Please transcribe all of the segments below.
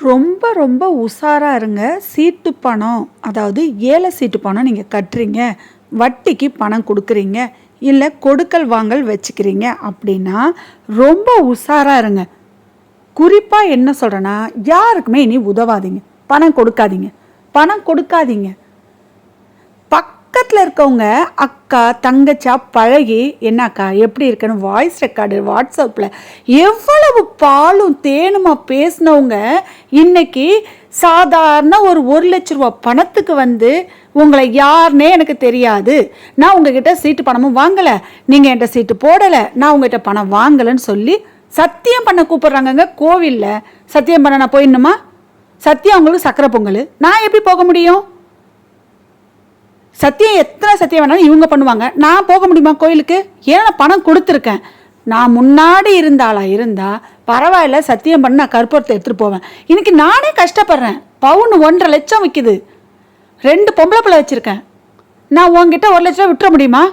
ரொம்ப ரொம்ப உஷாராக இருங்க. சீட்டு பணம் அதாவது ஏழை சீட்டு பணம் நீங்கள் கட்டுறீங்க. வட்டிக்கு பணம் கொடுக்குறீங்க. இல்லை கொடுக்கல் வாங்கல் வச்சுக்கிறீங்க அப்படின்னா ரொம்ப உஷாராக இருங்க. குறிப்பாக என்ன சொல்கிறேன்னா யாருக்குமே இனி உதவாதீங்க. பணம் கொடுக்காதீங்க. பணம் கொடுக்காதீங்க. பக்கத்தில் இருக்கவங்க அக்கா தங்கச்சா பழகி என்னக்கா எப்படி இருக்குன்னு வாய்ஸ் ரெக்கார்டு வாட்ஸ்அப்பில் எவ்வளவு பாலும் தேனுமா பேசினவங்க இன்னைக்கு சாதாரண ஒரு ஒரு லட்ச ரூபா பணத்துக்கு வந்து உங்களை யாருன்னே எனக்கு தெரியாது. நான் உங்ககிட்ட சீட்டு பணமும் வாங்கலை. நீங்கள் என்கிட்ட சீட்டு போடலை. நான் உங்ககிட்ட பணம் வாங்கலைன்னு சொல்லி சத்தியம் பண்ண கூப்பிட்றாங்கங்க கோவிலில். சத்தியம் பண்ண நான் போயிடணுமா? சத்தியம் அவங்களுக்கு சக்கரை பொங்கல். நான் எப்படி போக முடியும்? சத்தியம் எத்தனை சத்தியம் வேணாலும் இவங்க பண்ணுவாங்க. நான் போக முடியுமா கோயிலுக்கு? ஏன்னா நான் பணம் கொடுத்துருக்கேன்? நான் முன்னாடி இருந்தாளா இருந்தா பரவாயில்ல சத்தியம் பண்ண நான் கற்பூரத்தை எடுத்துகிட்டு போவேன். இன்னைக்கு நானே கஷ்டப்படுறேன். பவுன் ஒன்றரை லட்சம் விற்கிது ரெண்டு பொம்பளை பிள்ளை வச்சுருக்கேன். நான் உங்ககிட்ட ஒரு லட்ச ரூபா விட்டுற முடியுமா?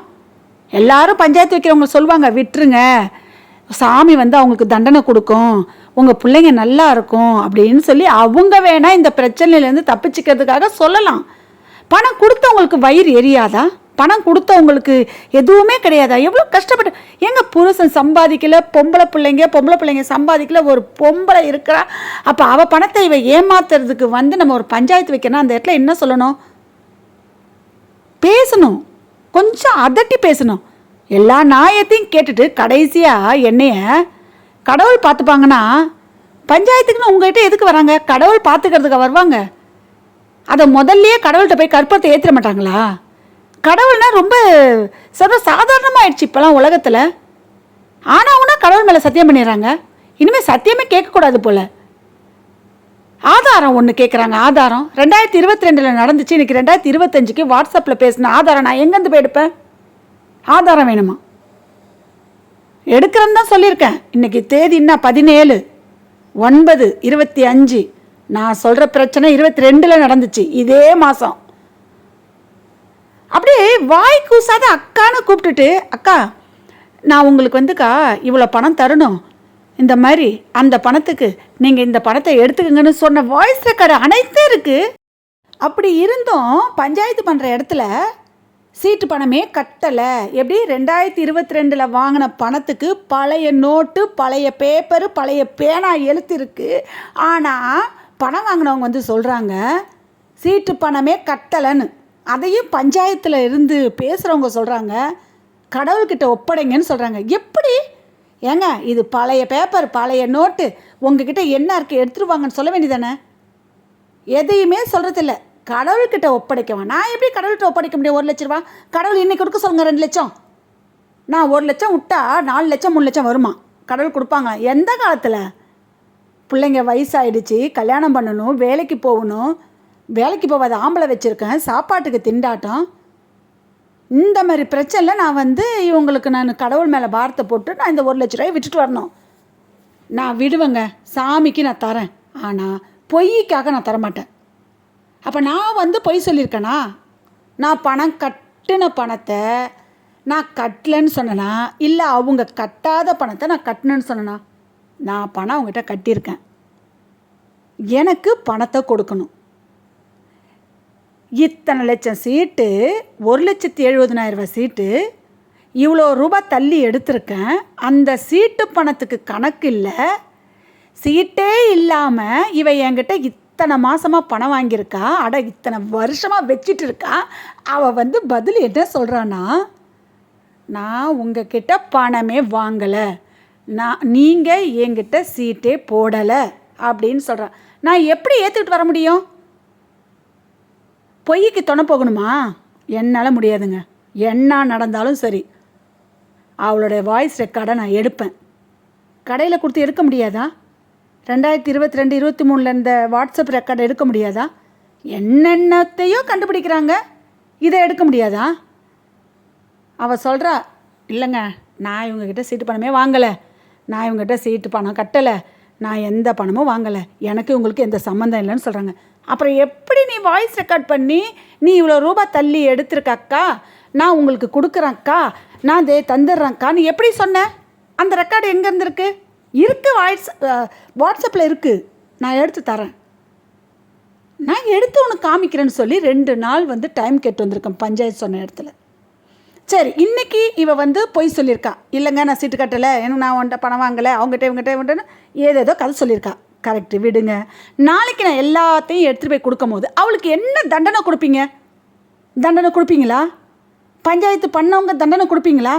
எல்லாரும் பஞ்சாயத்து வைக்கிறவங்க சொல்லுவாங்க விட்டுருங்க. சாமி வந்து அவங்களுக்கு தண்டனை கொடுக்கும். உங்கள் பிள்ளைங்க நல்லா இருக்கும். அப்படின்னு சொல்லி அவங்க வேணால் இந்த பிரச்சனையிலேருந்து தப்பிச்சுக்கிறதுக்காக சொல்லலாம். பணம் கொடுத்தவங்களுக்கு வயிறு எரியாதா? பணம் கொடுத்தவங்களுக்கு எதுவுமே கிடையாதா? எவ்வளோ கஷ்டப்பட்டு எங்கள் புருஷன் சம்பாதிக்கல பொம்பளை பிள்ளைங்க பொம்பளை பிள்ளைங்க சம்பாதிக்கல ஒரு பொம்பளை இருக்கிறா. அப்போ அவள் பணத்தை இவ ஏமாத்துறதுக்கு வந்து நம்ம ஒரு பஞ்சாயத்து வைக்கணும் அந்த இடத்துல என்ன சொல்லணும்? பேசணும். கொஞ்சம் அதட்டி பேசணும். எல்லா நியாயத்தையும் கேட்டுட்டு கடைசியாக என்னைய கடவுள் பார்த்துப்பாங்கன்னா பஞ்சாயத்துக்குன்னு உங்ககிட்ட எதுக்கு வராங்க? கடவுள் பார்த்துக்கிறதுக்கு வருவாங்க? அதை முதல்லையே கடவுள்கிட்ட போய் கற்பத்தை ஏற்றிட மாட்டாங்களா? கடவுள்னா ரொம்ப சர்வ சாதாரணமாயிடுச்சு இப்போலாம் உலகத்தில் ஆனவங்கன்னா கடவுள் மேலே சத்தியம் பண்ணிடுறாங்க. இனிமேல் சத்தியமே கேட்கக்கூடாது போல். ஆதாரம் ஒன்று கேட்குறாங்க ஆதாரம். ரெண்டாயிரத்தி இருபத்தி ரெண்டில் நடந்துச்சு. இன்னைக்கு ரெண்டாயிரத்தி இருபத்தஞ்சுக்கு வாட்ஸ்அப்பில் பேசின ஆதாரம் நான் எங்கேருந்து போய் எடுப்பேன்? ஆதாரம் வேணுமா? எடுக்கிறேன்னு தான் சொல்லியிருக்கேன். இன்னைக்கு தேதி என்ன பதினேழு ஒன்பது இருபத்தி அஞ்சு. நான் சொல்கிற பிரச்சனை இருபத்தி ரெண்டில் நடந்துச்சு. இதே மாதம் அப்படியே வாய் கூசாத அக்கான்னு கூப்பிட்டுட்டு அக்கா நான் உங்களுக்கு வந்துக்கா இவ்வளோ பணம் தரணும். இந்த மாதிரி அந்த பணத்துக்கு நீங்கள் இந்த பணத்தை எடுத்துக்கங்கன்னு சொன்ன வாய்ஸ் ரெக்கார்டு அனைத்தும் இருக்குது அப்படி இருந்தும் பஞ்சாயத்து பண்ணுற இடத்துல சீட்டு பணமே கட்டலை. எப்படி? ரெண்டாயிரத்தி இருபத்தி ரெண்டில் வாங்கின பணத்துக்கு பழைய நோட்டு பழைய பேப்பரு பழைய பேனா எழுத்து இருக்குது ஆனால் பணம் வாங்கினவங்க வந்து சொல்கிறாங்க சீட்டு பணமே கட்டலைன்னு. அதையும் பஞ்சாயத்தில் இருந்து பேசுகிறவங்க சொல்கிறாங்க கடவுள்கிட்ட ஒப்படைங்கன்னு சொல்கிறாங்க எப்படி? ஏங்க இது பழைய பேப்பர் பழைய நோட்டு உங்ககிட்ட என்ன இருக்குது எடுத்துருவாங்கன்னு சொல்ல வேண்டியதானே? எதையுமே சொல்கிறதில்ல கடவுள்கிட்ட ஒப்படைக்கவன் நான் எப்படி கடவுள்கிட்ட ஒப்படைக்க முடியும்? ஒரு லட்ச ரூபா? கடவுள் இன்னைக்கு கொடுக்க சொல்லுங்க ரெண்டு லட்சம். நான் ஒரு லட்சம் விட்டா நாலு லட்சம் மூணு லட்சம் வருமா? கடவுள் கொடுப்பாங்க எந்த காலத்தில்? பிள்ளைங்க வயசாயிடுச்சு கல்யாணம் பண்ணணும் வேலைக்கு போகணும். வேலைக்கு போகாத ஆம்பளை வச்சுருக்கேன் சாப்பாட்டுக்கு திண்டாட்டம். இந்த மாதிரி பிரச்சனையில் நான் வந்து இவங்களுக்கு நான் கடவுள் மேலே பாரத்தை போட்டு நான் இந்த ஒரு லட்ச ரூபாயை விட்டுட்டு வரணும். நான் விடுவேங்க. சாமிக்கு நான் தரேன். ஆனால் பொய்க்காக நான் தரமாட்டேன். அப்போ நான் வந்து பொய் சொல்லியிருக்கேனா? நான் பணம் கட்டின பணத்தை நான் கட்டலன்னு சொன்னேனா? இல்லை அவங்க கட்டாத பணத்தை நான் கட்டினேன்னு சொன்னேனா? நான் பணம் அவங்ககிட்ட கட்டியிருக்கேன். எனக்கு பணத்தை கொடுக்கணும். இத்தனை லட்சம் சீட்டு ஒரு லட்சத்தி எழுபதனாயிரம் ரூபாய் சீட்டு இவ்வளோ ரூபாய் தள்ளி எடுத்திருக்கேன். அந்த சீட்டு பணத்துக்கு கணக்கு இல்லை. சீட்டே இல்லாமல் இவ என்கிட்ட இத்தனை மாதமாக பணம் வாங்கியிருக்கா. அட இத்தனை வருஷமாக வச்சிட்டு இருக்கா அவள் வந்து பதில் என்ன சொல்கிறான்னா நான் உங்ககிட்ட பணமே வாங்கலை. நான் நீங்கள் என்கிட்ட சீட்டே போடலை அப்படின்னு சொல்கிறான் நான் எப்படி ஏற்றுக்கிட்டு வர முடியும்? பொய்க்கு துணை போகணுமா? என்னால் முடியாதுங்க. என்ன நடந்தாலும் சரி. அவளுடைய வாய்ஸ் ரெக்கார்டை நான் எடுப்பேன். கடையில் கொடுத்து எடுக்க முடியாதா? ரெண்டாயிரத்தி இருபத்தி ரெண்டு இருபத்தி மூணில் இந்த வாட்ஸ்அப் ரெக்கார்டை எடுக்க முடியாதா? என்னென்னத்தையோ கண்டுபிடிக்கிறாங்க. இதை எடுக்க முடியாதா? அவள் சொல்கிறா இல்லைங்க நான் இவங்கக்கிட்ட சீட்டு பணமே வாங்கலை. நான் இவங்ககிட்ட சீட்டு பணம் கட்டலை. நான் எந்த பணமும் வாங்கலை. எனக்கு உங்களுக்கு எந்த சம்மந்தம் இல்லைன்னு சொல்கிறாங்க அப்புறம் எப்படி நீ வாய்ஸ் ரெக்கார்ட் பண்ணி நீ இவ்வளோ ரூபாய் தள்ளி எடுத்திருக்கக்கா நான் உங்களுக்கு கொடுக்குறேன்க்கா நான் தே தந்துடுறேன்க்கா நீ எப்படி சொன்ன? அந்த ரெக்கார்டு எங்கே இருந்திருக்கு? இருக்குது வாட்ஸ் வாட்ஸ்அப்பில் இருக்குது நான் எடுத்து தரேன். நான் எடுத்து உனக்கு காமிக்கிறேன்னு சொல்லி ரெண்டு நாள் வந்து டைம் கேட்டு வந்திருக்கேன் பஞ்சாயத்து சொன்ன இடத்துல. சரி இன்னைக்கு இவ வந்து பொய் சொல்லியிருக்கா. இல்லைங்க நான் சீட்டு கட்டலை ஏன்னா நான் உன்ட்ட பணம் வாங்கலை அவங்ககிட்ட இவங்ககிட்ட இவங்ககிட்ட ஏதேதோ கதை சொல்லியிருக்கா. கரெக்டு விடுங்க. நாளைக்கு நான் எல்லாத்தையும் எடுத்துகிட்டு போய் கொடுக்கும் போது அவளுக்கு என்ன தண்டனை கொடுப்பீங்க? தண்டனை கொடுப்பீங்களா? பஞ்சாயத்து பண்ணவங்க தண்டனை கொடுப்பீங்களா?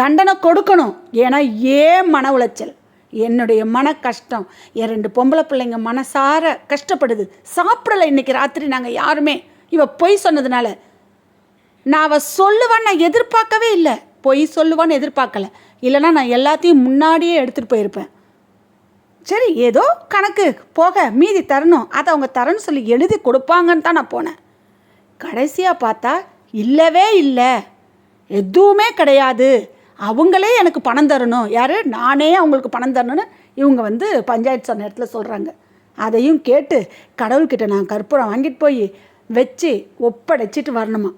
தண்டனை கொடுக்கணும். ஏன்னா ஏன் மன உளைச்சல்? என்னுடைய மன கஷ்டம். என் ரெண்டு பொம்பளை பிள்ளைங்க மனசார கஷ்டப்படுது. சாப்பிடலை இன்றைக்கி ராத்திரி நாங்கள் யாருமே. இவ பொய் சொன்னதுனால நான் அவள் சொல்லுவான்னு நான் எதிர்பார்க்கவே இல்லை. பொய் சொல்லுவான்னு எதிர்பார்க்கல. இல்லைன்னா நான் எல்லாத்தையும் முன்னாடியே எடுத்துகிட்டு போயிருப்பேன். சரி ஏதோ கணக்கு. போக மீதி தரணும். அதை அவங்க தரேன்னு சொல்லி எழுதி கொடுப்பாங்கன்னு தான் நான் போனேன். கடைசியாக பார்த்தா இல்லவே இல்லை. எதுவுமே கிடையாது. அவங்களே எனக்கு பணம் தரணும். யார்? நானே அவங்களுக்கு பணம் தரணும்னு இவங்க வந்து பஞ்சாயத்து சொன்ன இடத்துல சொல்கிறாங்க அதையும் கேட்டு கடவுள்கிட்ட நான் கற்பூரம் வாங்கிட்டு போய் வச்சு ஒப்படைச்சிட்டு வரணுமா?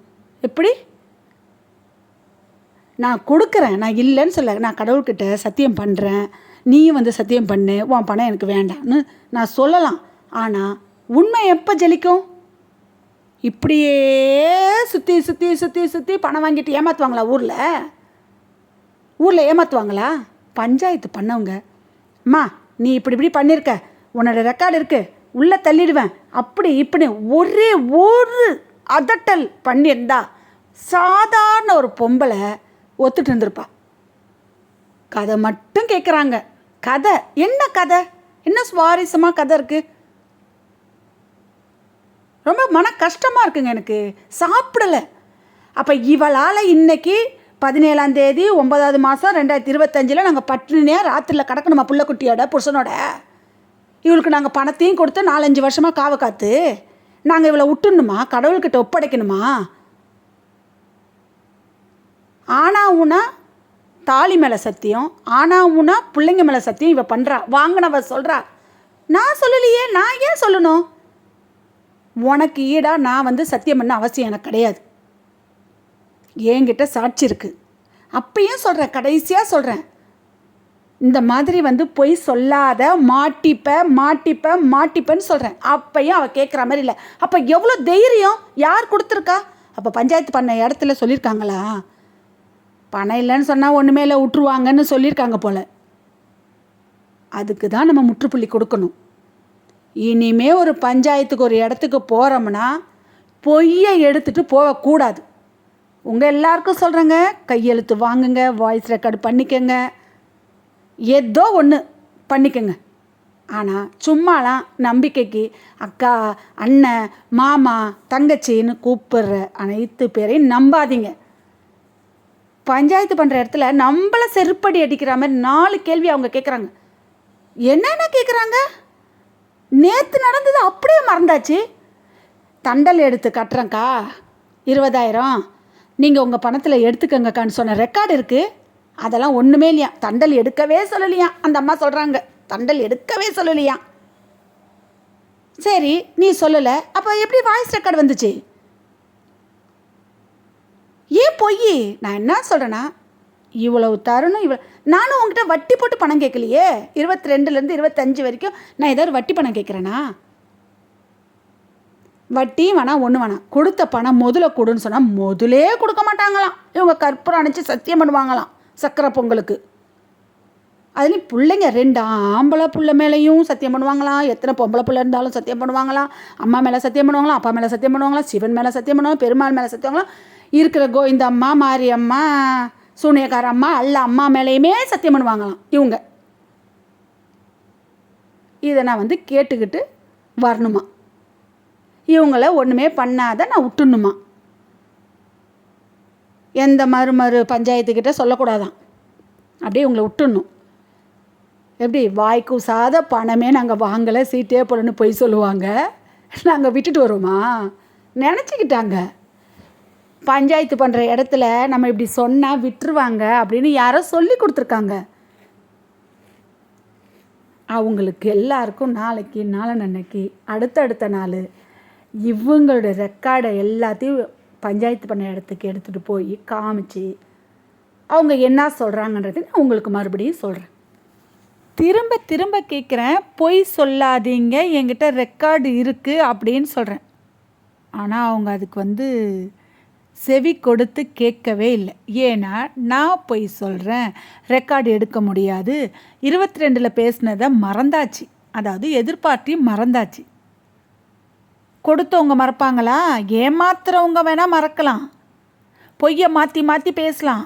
எப்படி? நான் கொடுக்குறேன் நான் இல்லைன்னு சொல்ல நான் கடவுள்கிட்ட சத்தியம் பண்ணுறேன் நீயும் வந்து சத்தியம் பண்ணு. உன் பணம் எனக்கு வேண்டாம்னு நான் சொல்லலாம். ஆனால் உண்மை எப்போ ஜலிக்கும்? இப்படியே சுற்றி சுற்றி சுற்றி சுற்றி பணம் வாங்கிட்டு ஏமாற்றுவாங்களா ஊரில்? ஊரில் ஏமாற்றுவாங்களா பஞ்சாயத்து பண்ணவங்க. அம்மா நீ இப்படி இப்படி பண்ணியிருக்க உன்னோட ரெக்கார்டு இருக்குது உள்ளே தள்ளிடுவேன். அப்படி இப்படி ஒரே ஒரு அதட்டல் பண்ணியிருந்தா சாதாரண ஒரு பொம்பளை ஒத்துட்டு இருந்திருப்பா. கதை மட்டும் கேட்குறாங்க கதை. என்ன கதை? என்ன சுவாரஸ்யமாக கதை இருக்குது ரொம்ப மன கஷ்டமாக இருக்குங்க எனக்கு. சாப்பிடலை. அப்போ இவளால் இன்னைக்கு பதினேழாம் தேதி ஒன்பதாவது மாதம் ரெண்டாயிரத்தி இருபத்தஞ்சில் நாங்கள் பட்டினியாக ராத்திரியில் கிடக்கணுமா புள்ளக்குட்டியோட புருஷனோட? இவளுக்கு நாங்கள் பணத்தையும் கொடுத்து நாலஞ்சு வருஷமாக காவை காத்து நாங்கள் இவளை விட்டுணுமா கடவுள்கிட்ட ஒப்படைக்கணுமா? ஆனா ஊனா தாலி மேலே சத்தியம் ஆனா ஊனா பிள்ளைங்க மேலே சத்தியம் இவ பண்ணுறா வாங்கினவ சொல்கிறா நான் சொல்லலையே நான் ஏன் சொல்லணும்? உனக்கு ஈடாக நான் வந்து சத்தியம் பண்ண அவசியம் எனக்கு கிடையாது. என்கிட்ட சாட்சி இருக்குது அப்பயும் சொல்கிறேன் கடைசியாக சொல்கிறேன் இந்த மாதிரி வந்து பொய் சொல்லாத மாட்டிப்ப மாட்டிப்ப மாட்டிப்பன்னு சொல்கிறேன் அப்பையும் அவள் கேட்குற மாதிரி இல்லை. அப்போ எவ்வளோ தைரியம்? யார் கொடுத்துருக்கா? அப்போ பஞ்சாயத்து பண்ண இடத்துல சொல்லியிருக்காங்களா பணம் இல்லைன்னு சொன்னால் ஒன்றுமே இல்லை விட்டுருவாங்கன்னு சொல்லியிருக்காங்க போல். அதுக்கு தான் நம்ம முற்றுப்புள்ளி கொடுக்கணும். இனிமே ஒரு பஞ்சாயத்துக்கு ஒரு இடத்துக்கு போகிறோம்னா பொய்யை எடுத்துகிட்டு போகக்கூடாது. உங்கள் எல்லாருக்கும் சொல்கிறேங்க கையெழுத்து வாங்குங்க வாய்ஸ் ரெக்கார்டு பண்ணிக்கங்க. ஏதோ ஒன்று பண்ணிக்கோங்க. ஆனால் சும்மாலாம் நம்பிக்கைக்கு அக்கா அண்ணன் மாமா தங்கச்சின்னு கூப்பிடுற அனைத்து பேரையும் நம்பாதீங்க. பஞ்சாயத்து பண்ணுற இடத்துல நம்மளை செருப்படி அடிக்கிற மாதிரி நாலு கேள்வி அவங்க கேட்குறாங்க என்னென்ன கேட்குறாங்க நேற்று நடந்தது அப்படியே மறந்தாச்சு. தண்டல் எடுத்து கட்டுறேங்க்கா இருபதாயிரம். நீங்கள் உங்கள் பணத்தில் எடுத்துக்கங்கக்கான்னு சொன்ன ரெக்கார்டு இருக்குது அதெல்லாம் ஒன்றுமே இல்லையா? தண்டல் எடுக்கவே சொல்லலையா? அந்த அம்மா சொல்கிறாங்க தண்டல் எடுக்கவே சொல்லலையா? சரி நீ சொல்லலை. அப்போ எப்படி வாய்ஸ் ரெக்கார்டு வந்துச்சு? ஏன் பொய்? நான் என்ன சொல்கிறேன்னா இவ்வளவு தரணும் இவ்வளோ நானும் உங்ககிட்ட வட்டி போட்டு பணம் கேட்கலையே? இருபத்தி ரெண்டுலேருந்து இருபத்தஞ்சு வரைக்கும் நான் ஏதாவது வட்டி பணம் கேட்குறேனா? வட்டியும் வேணாம் ஒன்று வேணாம். கொடுத்த பணம் முதல்ல கொடுன்னு சொன்னால் முதலே கொடுக்க மாட்டாங்களாம். இவங்க கற்பூரம் அணைச்சி சத்தியம் பண்ணுவாங்களாம். சக்கரை பொங்கலுக்கு. அதுலேயும் பிள்ளைங்க ரெண்டு ஆம்பளை புள்ள மேலேயும் சத்தியம் பண்ணுவாங்களாம் எத்தனை பொம்பளை புள்ள இருந்தாலும் சத்தியம் பண்ணுவாங்களாம் அம்மா மேலே சத்தியம் பண்ணுவாங்களாம் அப்பா மேலே சத்தியம் பண்ணுவாங்களாம் சிவன் மேலே சத்தியம் பண்ணுவாங்க பெருமாள் மேலே சத்தியம் இருக்கிற இருக்கிற இந்த அம்மா மாரியம்மா சூனியக்கார அம்மா எல்லா அம்மா மேலேயுமே சத்தியம் பண்ணுவாங்களாம் இவங்க. இதை நான் வந்து கேட்டுக்கிட்டு வரணுமா? இவங்கள ஒன்றுமே பண்ணாத நான் விட்டுணுமா எந்த மறுமறு பஞ்சாயத்துக்கிட்ட சொல்லக்கூடாதான். அப்படியே உங்களை விட்டுடணும். எப்படி? வாய்க்கு சாத பணமே நாங்கள் வாங்கலை சீட்டே போடணும்னு பொய் சொல்லுவாங்க. நாங்கள் விட்டுட்டு வருவோமா? நினச்சிக்கிட்டாங்க. பஞ்சாயத்து பண்ணுற இடத்துல நம்ம இப்படி சொன்னால் விட்டுருவாங்க அப்படின்னு யாரோ சொல்லி கொடுத்துருக்காங்க. அவங்களுக்கு எல்லாருக்கும் நாளைக்கு நாளன்னைக்கு அடுத்தடுத்த நாள் இவங்களோட ரெக்கார்டை எல்லாத்தையும் பஞ்சாயத்து பண்ண இடத்துக்கு எடுத்துகிட்டு போய் காமிச்சு அவங்க என்ன சொல்கிறாங்கன்றது நான் உங்களுக்கு மறுபடியும் சொல்கிறேன் திரும்ப திரும்ப கேட்குறேன் பொய் சொல்லாதீங்க என்கிட்ட ரெக்கார்டு இருக்குது அப்படின்னு சொல்கிறேன் ஆனால் அவங்க அதுக்கு வந்து செவி கொடுத்து கேட்கவே இல்லை. ஏன்னா நான் பொய் சொல்கிறேன் ரெக்கார்டு எடுக்க முடியாது. இருபத்தி ரெண்டில் பேசினதை மறந்தாச்சு. அதாவது எதிர்பார்ட்டி மறந்தாச்சு. கொடுத்தவங்க மறப்பாங்களா? ஏமாத்துறவங்க வேணால் மறக்கலாம். பொய்யை மாற்றி மாற்றி பேசலாம்.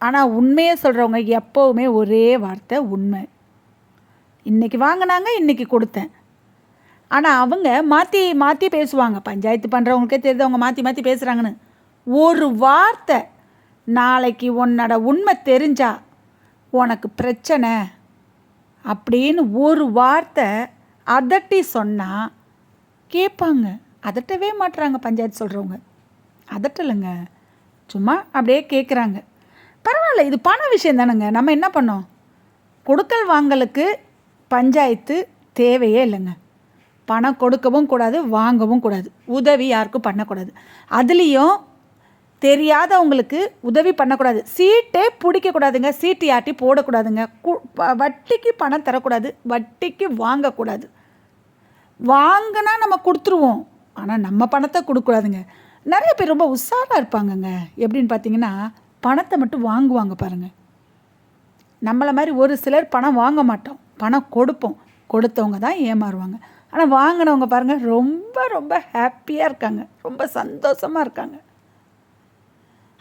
ஆனால் உண்மையை சொல்கிறவங்க எப்போவுமே ஒரே வார்த்தை உண்மை. இன்றைக்கி வாங்கினாங்க இன்றைக்கி கொடுத்தேன். ஆனால் அவங்க மாற்றி மாற்றி பேசுவாங்க. பஞ்சாயத்து பண்ணுறவங்களுக்கே தெரியுது அவங்க மாற்றி மாற்றி பேசுகிறாங்கன்னு ஒரு வார்த்தை நாளைக்கு உன்னோட உண்மை தெரிஞ்சா உனக்கு பிரச்சனை அப்படின்னு ஒரு வார்த்தை அதட்டி சொன்னால் கேட்பாங்க. அதட்டவே மாட்டுறாங்க பஞ்சாயத்து சொல்கிறவங்க அதட்டலைங்க. சும்மா அப்படியே கேட்குறாங்க. பரவாயில்ல இது பண விஷயம் தானேங்க. நம்ம என்ன பண்ணோம்? கொடுக்கல் வாங்கலுக்கு பஞ்சாயத்து தேவையே இல்லைங்க. பணம் கொடுக்கவும் கூடாது வாங்கவும் கூடாது. உதவி யாருக்கும் பண்ணக்கூடாது. அதுலேயும் தெரியாதவங்களுக்கு உதவி பண்ணக்கூடாது. சீட்டே பிடிக்கக்கூடாதுங்க. சீட்டு யாட்டி போடக்கூடாதுங்க. கு- ப- வட்டிக்கு பணம் தரக்கூடாது. வட்டிக்கு வாங்கக்கூடாது. வாங்கினா நம்ம கொடுத்துருவோம். ஆனால் நம்ம பணத்தை கொடுக்கூடாதுங்க நிறைய பேர் ரொம்ப உஷாராக இருப்பாங்கங்க. எப்படின்னு பார்த்தீங்கன்னா பணத்தை மட்டும் வாங்குவாங்க பாருங்கள் நம்மளை மாதிரி ஒரு சிலர் பணம் வாங்க மாட்டோம். பணம் கொடுப்போம். கொடுத்தவங்க தான் ஏமாறுவாங்க. ஆனால் வாங்கினவங்க பாருங்கள் ரொம்ப ரொம்ப ஹாப்பியாக இருக்காங்க. ரொம்ப சந்தோஷமாக இருக்காங்க.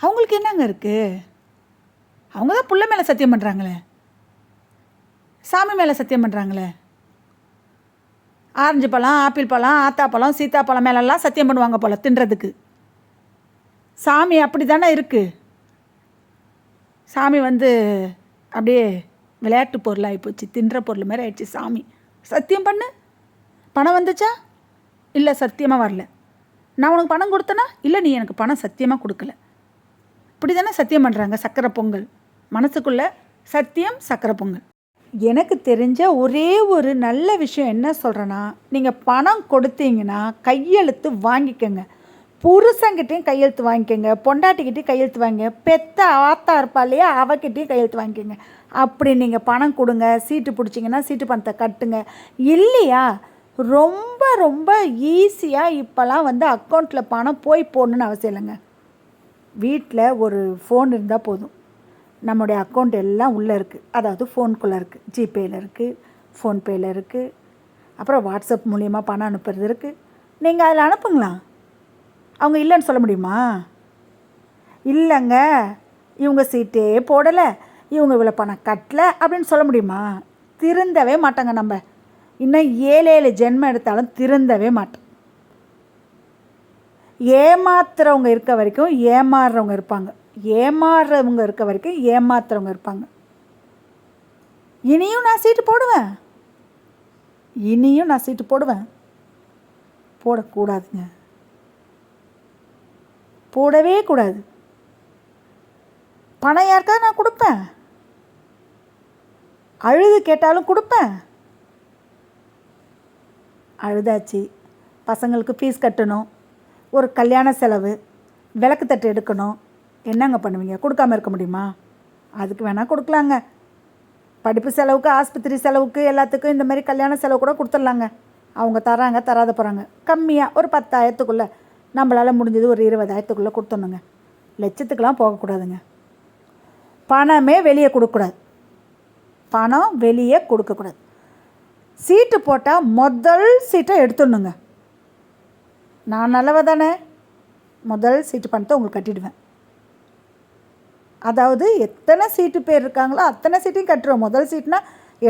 அவங்களுக்கு என்னங்க இருக்குது அவங்க தான் பிள்ளை மேலே சத்தியம் பண்ணுறாங்களே சாமி மேலே சத்தியம் பண்ணுறாங்களே ஆரஞ்சு பழம் ஆப்பிள் பழம் ஆத்தா பழம் சீத்தா பழம் மேலெல்லாம் சத்தியம் பண்ணுவாங்க போல் தின்றதுக்கு. சாமி அப்படி தானே இருக்குது சாமி வந்து அப்படியே விளையாட்டு பொருளாகி போச்சு தின்ற பொருள் மாதிரி ஆயிடுச்சு சாமி. சத்தியம் பண்ணு. பணம் வந்துச்சா? இல்லை சத்தியமாக வரல. நான் உனக்கு பணம் கொடுத்தனா? இல்லை நீ எனக்கு பணம் சத்தியமாக கொடுக்கல. இப்படி தானே சத்தியம் பண்ணுறாங்க சக்கரை பொங்கல். மனசுக்குள்ளே சத்தியம் சக்கரை பொங்கல். எனக்கு தெரிஞ்ச ஒரே ஒரு நல்ல விஷயம் என்ன சொல்கிறேன்னா நீங்கள் பணம் கொடுத்தீங்கன்னா கையெழுத்து வாங்கிக்கோங்க. புருஷங்கிட்டையும் கையெழுத்து வாங்கிக்கோங்க. பொண்டாட்டிக்கிட்டையும் கையெழுத்து வாங்கிங்க பெத்த ஆத்தா இருப்பா இல்லையா அவகிட்டையும் கையெழுத்து வாங்கிக்கோங்க. அப்படி நீங்கள் பணம் கொடுங்க. சீட்டு பிடிச்சிங்கன்னா சீட்டு பணத்தை கட்டுங்க. இல்லையா? ரொம்ப ரொம்ப ஈஸியாக இப்போல்லாம் வந்து அக்கௌண்ட்டில் பணம் போய் போடணுன்னு அவசியம் இல்லைங்க. வீட்டில் ஒரு ஃபோன் இருந்தால் போதும். நம்முடைய அக்கௌண்ட் எல்லாம் உள்ளே இருக்குது அதாவது ஃபோனுக்குள்ளே இருக்குது ஜிபேயில் இருக்குது ஃபோன்பேயில் இருக்குது அப்புறம் வாட்ஸ்அப் மூலியமா பணம் அனுப்புறது இருக்குது நீங்கள் அதில் அனுப்புங்களா? அவங்க இல்லைன்னு சொல்ல முடியுமா? இல்லைங்க. இவங்க சீட்டே போடலை. இவங்க இவ்வளோ பணம் கட்டலை அப்படின்னு சொல்ல முடியுமா? திருந்தவே மாட்டாங்க நம்ம. இன்னும் ஏழு ஏழு ஜென்மம் எடுத்தாலும் திருந்தவே மாட்டோம். ஏமாத்துறவங்க இருக்க வரைக்கும் ஏமாறுறவங்க இருப்பாங்க. ஏமாறுறவங்க இருக்க வரைக்கும் ஏமாத்துறவங்க இருப்பாங்க. இனியும் நான் சீட்டு போடுவேன். இனியும் நான் சீட்டு போடுவேன். போடக்கூடாதுங்க. போடவே கூடாது. பணம் யாருக்காவது நான் கொடுப்பேன். அழுது கேட்டாலும் கொடுப்பேன். அழுதாச்சு. பசங்களுக்கு ஃபீஸ் கட்டணும். ஒரு கல்யாண செலவு. விளக்கு தட்டு எடுக்கணும். என்னங்க பண்ணுவீங்க? கொடுக்காம இருக்க முடியுமா? அதுக்கு வேணால் கொடுக்கலாங்க. படிப்பு செலவுக்கு ஆஸ்பத்திரி செலவுக்கு எல்லாத்துக்கும் இந்த மாதிரி கல்யாண செலவு கூட கொடுத்துட்லாங்க. அவங்க தராங்க தராத போகிறாங்க கம்மியாக ஒரு பத்தாயிரத்துக்குள்ளே நம்மளால் முடிஞ்சது ஒரு இருபதாயிரத்துக்குள்ளே கொடுத்துடணுங்க. லட்சத்துக்கெலாம் போகக்கூடாதுங்க. பணமே வெளியே கொடுக்கக்கூடாது. பணம் வெளியே கொடுக்கக்கூடாது. சீட்டு போட்டால் முதல் சீட்டை எடுத்துடணுங்க. நான் நல்லவ தானே முதல் சீட்டு பணத்தை உங்களுக்கு கட்டிடுவேன். அதாவது எத்தனை சீட்டு பேர் இருக்காங்களோ அத்தனை சீட்டையும் கட்டுருவோம் முதல் சீட்னா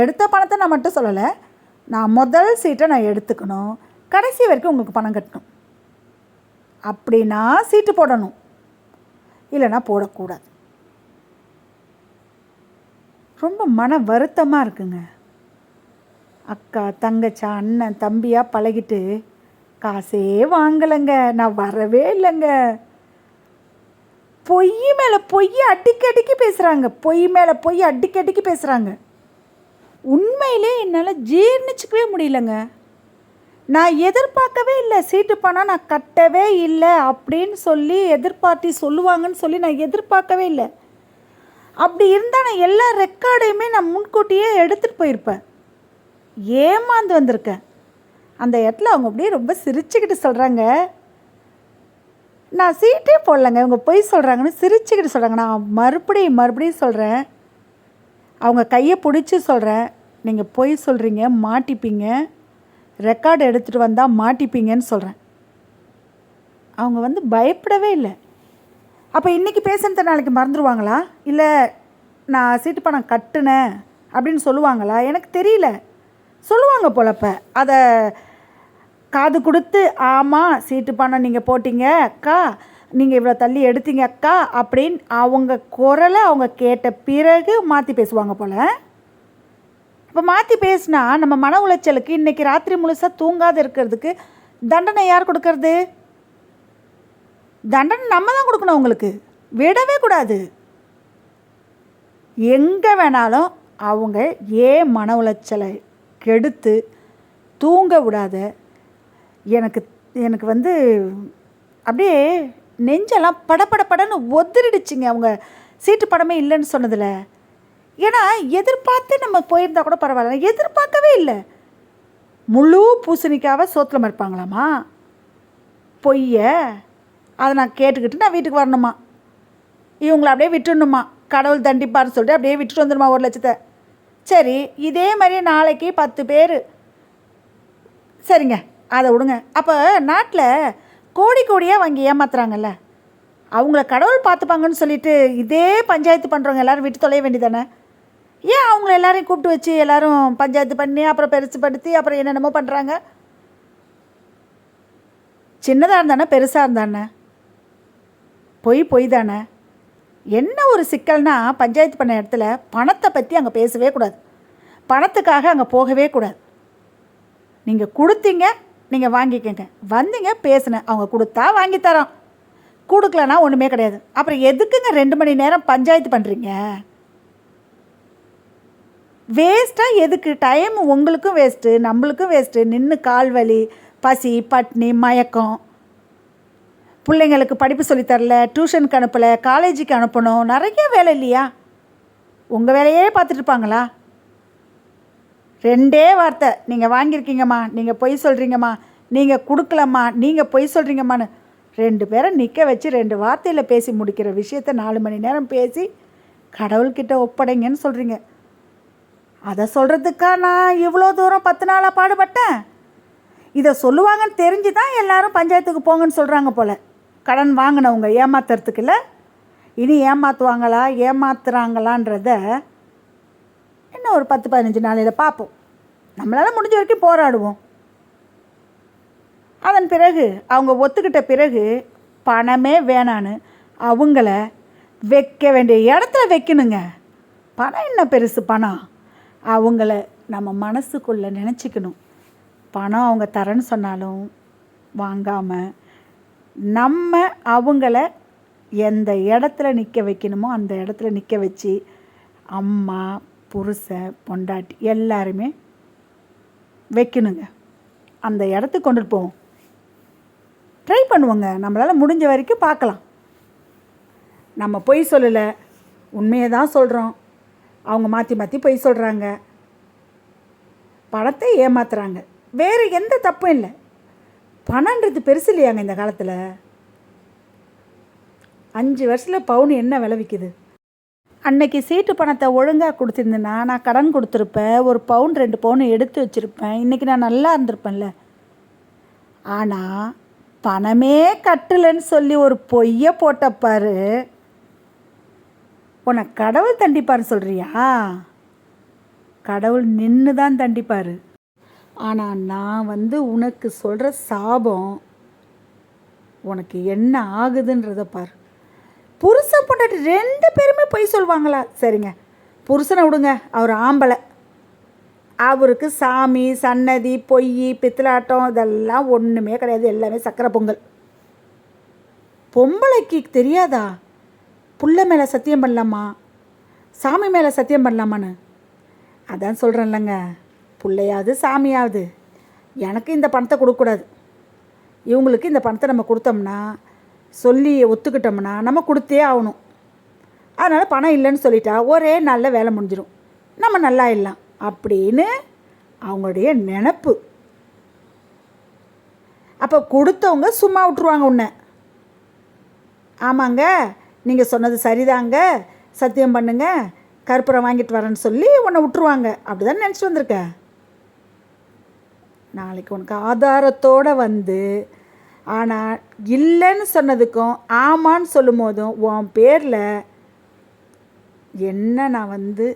எடுத்த பணத்தை நான் மட்டும் சொல்லலை. நான் முதல் சீட்டை நான் எடுத்துக்கணும். கடைசி வரைக்கும் உங்களுக்கு பணம் கட்டணும். அப்படின்னா சீட்டு போடணும். இல்லைன்னா போடக்கூடாது. ரொம்ப மன வருத்தமாக இருக்குங்க. அக்கா தங்கச்சா அண்ணன் தம்பியாக பழகிட்டு காசே வாங்கலைங்க. நான் வரவே இல்லைங்க. பொய் மேலே பொய் அடிக்கி அடிக்கி பேசுகிறாங்க பொய் மேலே பொய் அடிக்கி அடிக்கி பேசுகிறாங்க உண்மையிலே என்னால் ஜீர்ணிச்சிக்கவே முடியலங்க. நான் எதிர்பார்க்கவே இல்லை. சீட்டு பணம் நான் கட்டவே இல்லை அப்படின்னு சொல்லி எதிர்பார்த்தி சொல்லுவாங்கன்னு சொல்லி நான் எதிர்பார்க்கவே இல்லை. அப்படி இருந்தால் நான் எல்லா ரெக்கார்டையுமே நான் முன்கூட்டியே எடுத்துகிட்டு போயிருப்பேன். ஏமாந்து வந்திருக்கேன். அந்த இடத்துல அவங்க அப்படியே ரொம்ப சிரிச்சுக்கிட்டு சொல்கிறாங்க நான் சீட்டே போடலங்க. இவங்க பொய் சொல்கிறாங்கன்னு சிரிச்சுக்கிட்டு சொல்கிறாங்க நான் மறுபடியும் மறுபடியும் சொல்கிறேன் அவங்க கையை பிடிச்சி சொல்கிறேன் நீங்கள் பொய் சொல்கிறீங்க மாட்டிப்பீங்க. ரெக்கார்டு எடுத்துகிட்டு வந்தால் மாட்டிப்பீங்கன்னு சொல்கிறேன் அவங்க வந்து பயப்படவே இல்லை. அப்போ இன்றைக்கி பேசுனத நாளைக்கு மறந்துடுவாங்களா இல்லை நான் சீட்டு பணம் கட்டுனேன் அப்படின்னு சொல்லுவாங்களா? எனக்கு தெரியல. சொல்லுவாங்க போலப்போ. அதை காது கொடுத்து ஆமாம் சீட்டு பணம் நீங்கள் போட்டீங்க அக்கா. நீங்கள் இவ்வளோ தள்ளி எடுத்தீங்க அக்கா அப்படின்னு அவங்க குரலை அவங்க கேட்ட பிறகு மாற்றி பேசுவாங்க போல். இப்போ மாற்றி பேசினா நம்ம மன உளைச்சலுக்கு இன்றைக்கி ராத்திரி முழுசாக தூங்காத இருக்கிறதுக்கு தண்டனை யார் கொடுக்கறது? தண்டனை நம்ம தான் கொடுக்கணும் அவங்களுக்கு. விடவே கூடாது. எங்கே வேணாலும் அவங்க ஏன் மன உளைச்சலை கெடுத்து தூங்க விடாத எனக்கு எனக்கு வந்து அப்படியே நெஞ்செல்லாம் படப்படப்படன்னு ஒதிரிடுச்சுங்க அவங்க. சீட்டு படமே இல்லைன்னு சொன்னதில். ஏன்னா எதிர்பார்த்து நம்ம போயிருந்தா கூட பரவாயில்ல. எதிர்பார்க்கவே இல்லை. முழு பூசணிக்காவை சோத்தில் மறுப்பாங்களாமா? பொய்ய. அதை நான் கேட்டுக்கிட்டு நான் வீட்டுக்கு வரணுமா? இவங்களை அப்படியே விட்டுடணுமா? கடவுள் தண்டிப்பார்னு சொல்லிட்டு அப்படியே விட்டுட்டு வந்துடுமா ஒரு லட்சத்தை? சரி இதே மாதிரி நாளைக்கு பத்து பேர். சரிங்க. அதை விடுங்க. அப்போ நாட்டில் கோடி கோடியாக வாங்கி ஏமாத்துறாங்கல்ல. அவங்கள கடவுள் பார்த்துப்பாங்கன்னு சொல்லிட்டு இதே பஞ்சாயத்து பண்ணுறவங்க எல்லாரும் விட்டு தொலைய வேண்டியதானே? ஏன் அவங்கள எல்லாரையும் கூப்பிட்டு வச்சு எல்லோரும் பஞ்சாயத்து பண்ணி அப்புறம் பெருசுப்படுத்தி அப்புறம் என்னென்னமோ பண்ணுறாங்க சின்னதாக இருந்தானே பெருசாக இருந்தானே? பொய் பொய் தானே என்ன ஒரு சிக்கல்னா பஞ்சாயத்து பண்ண இடத்துல பணத்தை பற்றி அங்கே பேசவே கூடாது. பணத்துக்காக அங்கே போகவே கூடாது. நீங்கள் கொடுத்தீங்க நீங்கள் வாங்கிக்கங்க. வந்தீங்க பேசுனேன் அவங்க கொடுத்தா வாங்கித்தரோம் கொடுக்கலனா ஒன்றுமே கிடையாது. அப்புறம் எதுக்குங்க ரெண்டு மணி நேரம் பஞ்சாயத்து பண்ணுறீங்க வேஸ்ட்டாக எதுக்கு? டைம் உங்களுக்கும் வேஸ்ட்டு நம்மளுக்கும் வேஸ்ட்டு நின்று கால் வலி பசி பட்னி மயக்கம். பிள்ளைங்களுக்கு படிப்பு சொல்லித் தரல டியூஷனுக்கு அனுப்பலை காலேஜுக்கு அனுப்பணும். நிறைய வேலை இல்லையா? உங்கள் வேலையே பார்த்துட்டு இருப்பாங்களா? ரெண்டே வார்த்தை. நீங்கள் வாங்கியிருக்கீங்கம்மா நீங்கள் பொய் சொல்கிறீங்கம்மா நீங்கள் கொடுக்கலம்மா நீங்கள் பொய் சொல்கிறீங்கம்மான்னு ரெண்டு பேரை நிற்க வச்சு ரெண்டு வார்த்தையில் பேசி முடிக்கிற விஷயத்த நாலு மணி நேரம் பேசி கடவுள்கிட்ட ஒப்படைங்கன்னு சொல்கிறீங்க அதை சொல்கிறதுக்கா நான் இவ்வளோ தூரம் பத்து நாளாக பாடுபட்டேன்? இதை சொல்லுவாங்கன்னு தெரிஞ்சு தான் எல்லாரும் பஞ்சாயத்துக்கு போங்கன்னு சொல்கிறாங்க போல். கடன் வாங்கினவங்க ஏமாத்துறதுக்கு இல்லை? இனி ஏமாற்றுவாங்களா ஏமாத்துறாங்களான்றத இன்னும் ஒரு பத்து பதினஞ்சு நாளையில் பார்ப்போம் நம்மளால் முடிஞ்ச வரைக்கும் போராடுவோம். அதன் பிறகு அவங்க ஒத்துக்கிட்ட பிறகு பணமே வேணான்னு அவங்கள வைக்க வேண்டிய இடத்துல வைக்கணுங்க. பணம் என்ன பெருசு பணம்? அவங்கள நம்ம மனசுக்குள்ளே நினச்சிக்கணும். பணம் அவங்க தரேன்னு சொன்னாலும் வாங்காமல் நம்ம அவங்கள எந்த இடத்துல நிற்க வைக்கணுமோ அந்த இடத்துல நிற்க வச்சு அம்மா புருஷன் பொண்டாட்டி எல்லாருமே வைக்கணுங்க. அந்த இடத்துக்கு கொண்டுட்டு போவோம். ட்ரை பண்ணுவோங்க. நம்மளால் முடிஞ்ச வரைக்கும் பார்க்கலாம். நம்ம பொய் சொல்லலை. உண்மையை தான் சொல்கிறோம் அவங்க மாற்றி மாற்றி பொய் சொல்கிறாங்க பணத்தை ஏமாத்துறாங்க. வேறு எந்த தப்பும் இல்லை. பணன்றது பெருசு இல்லையாங்க இந்த காலத்தில்? அஞ்சு வருஷத்தில் பவுன் என்ன விலை விற்கிது அன்னைக்கு சீட்டு பணத்தை ஒழுங்காக கொடுத்துருந்தேன்னா நான் கடன் கொடுத்துருப்பேன். ஒரு பவுன் ரெண்டு பவுன் எடுத்து வச்சுருப்பேன். இன்றைக்கி நான் நல்லா இருந்திருப்பேன்ல. ஆனால் பணமே கட்டலைன்னு சொல்லி ஒரு பொய்யை போட்டப்பாரு. உனக்கு கடவுள் தண்டிப்பார் சொல்கிறியா கடவுள் நின்று தான் தண்டிப்பார். ஆனால் நான் வந்து உனக்கு சொல்கிற சாபம் உனக்கு என்ன ஆகுதுன்றதை பார். புருஷன் பொண்டாட்டி ரெண்டு பேருமே பொய் சொல்லுவாங்களா சரிங்க. புருஷனை விடுங்க அவர் ஆம்பளை. அவருக்கு சாமி சன்னதி பொய் பித்தலாட்டம் இதெல்லாம் ஒன்றுமே கிடையாது. எல்லாமே சக்கரை பொங்கல். பொம்பளைக்கு தெரியாதா? புள்ள மேலே சத்தியம் பண்ணலாமா? சாமி மேலே சத்தியம் பண்ணலாமான்னு? அதான் சொல்கிறேன்லங்க பிள்ளையாவது சாமியாவது. எனக்கு இந்த பணத்தை கொடுக்கக்கூடாது. இவங்களுக்கு இந்த பணத்தை நம்ம கொடுத்தோம்னா சொல்லி ஒத்துக்கிட்டோம்னா நம்ம கொடுத்தே ஆகணும். அதனால் பணம் இல்லைன்னு சொல்லிட்டா ஒரே நாளில் வேலை முடிஞ்சிடும் நம்ம நல்லா இல்லாம் அப்படின்னு அவங்களுடைய நினப்பு. அப்போ கொடுத்தவங்க சும்மா விட்ருவாங்க உன்னை. ஆமாங்க நீங்கள் சொன்னது சரிதாங்க. சத்தியம் பண்ணுங்க. கற்பூரம் வாங்கிட்டு வரேன்னு சொல்லி உன்னை விட்ருவாங்க அப்படி தான் நினச்சிட்டு வந்திருக்க. நாளைக்கு உனக்கு ஆதாரத்தோடு வந்து ஆனால் இல்லைன்னு சொன்னதுக்கும் ஆமான்னு சொல்லும் போதும் உன் பேரில் என்ன நான் வந்து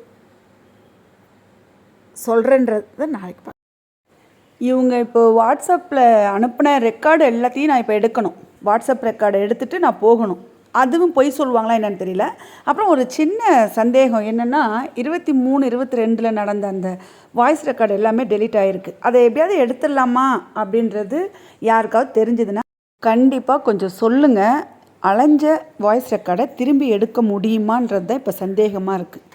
சொல்கிறேன்றத நாளைக்கு பார்க்க இவங்க இப்போ வாட்ஸ்அப்பில் அனுப்பின ரெக்கார்டு எல்லாத்தையும் நான் இப்போ எடுக்கணும். வாட்ஸ்அப் ரெக்கார்டை எடுத்துகிட்டு நான் போகணும். அதுவும் பொய் சொல்லுவாங்களா என்னன்னு தெரியல. அப்புறம் ஒரு சின்ன சந்தேகம் என்னென்னா இருபத்தி மூணு இருபத்தி ரெண்டில் நடந்த அந்த வாய்ஸ் ரெக்கார்டு எல்லாமே டெலீட் ஆகிருக்கு அதை எப்படியாவது எடுத்துடலாமா அப்படின்றது யாருக்காவது தெரிஞ்சதுன்னா கண்டிப்பாக கொஞ்சம் சொல்லுங்கள் அலைஞ்ச வாய்ஸ் ரெக்கார்டை திரும்பி எடுக்க முடியுமான்றது தான் இப்போ சந்தேகமாக இருக்குது